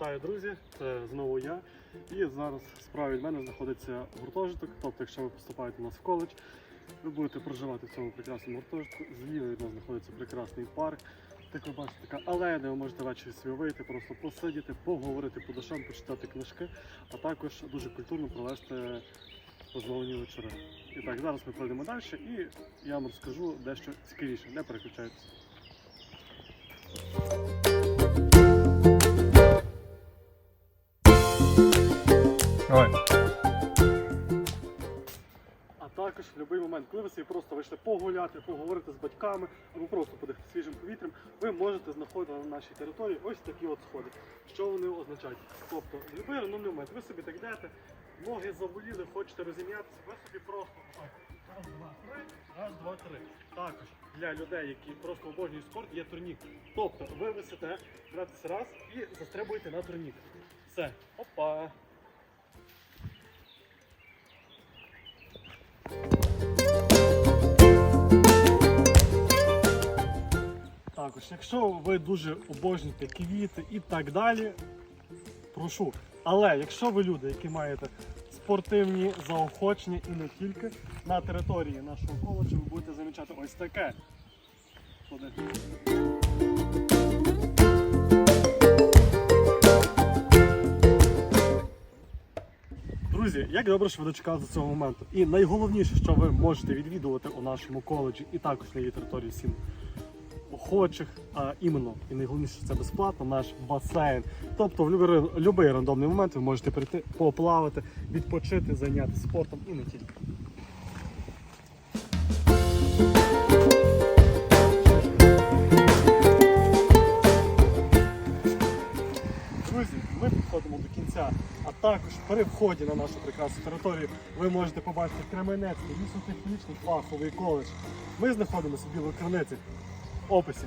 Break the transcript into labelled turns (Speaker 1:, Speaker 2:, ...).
Speaker 1: Вітаю, друзі! Це знову я. І зараз справа від мене знаходиться гуртожиток. Тобто, якщо ви поступаєте у нас в коледж, ви будете проживати в цьому прекрасному гуртожитку. Зліва від нас знаходиться прекрасний парк. Так ви бачите, така алея, де ви можете ввечері собі вийти, просто посидіти, поговорити по душам, почитати книжки, а також дуже культурно провести розмовні вечори. І так, зараз ми пройдемо далі і я вам розкажу дещо цікавіше, не переключайтеся.
Speaker 2: Давай.
Speaker 1: А також в будь-який момент, коли ви собі просто вийшли погуляти, поговорити з батьками або просто подихати свіжим повітрям, ви можете знаходити на нашій території ось такі от сходи. Що вони означають? Тобто, в будь-який рандомний момент ви собі так йдете, ноги заболіли, хочете розім'ятися, ви собі просто. Раз, два, три, раз, два, три. Також для людей, які просто обожнюють спорт, є турнік. Тобто ви висите, братися раз і застрибуєте на турнік. Все. Опа. Також, якщо ви дуже обожнюєте квіти і так далі, прошу. Але якщо ви люди, які маєте спортивні заохочення і не тільки на території нашого коледжу, ви будете замічати ось таке. Друзі, як добре, що ви дочекали до цього моменту. І найголовніше, що ви можете відвідувати у нашому коледжі і також на її території всім охочих, а іменно і найголовніше це безплатно, наш басейн. Тобто в будь-який рандомний момент ви можете прийти, поплавати, відпочити, зайнятися спортом і не тільки. Друзі, ми підходимо до кінця, а також при вході на нашу прекрасну територію ви можете побачити Кременецький лісотехнічний фаховий коледж. Ми знаходимося в Білокриниці. Описі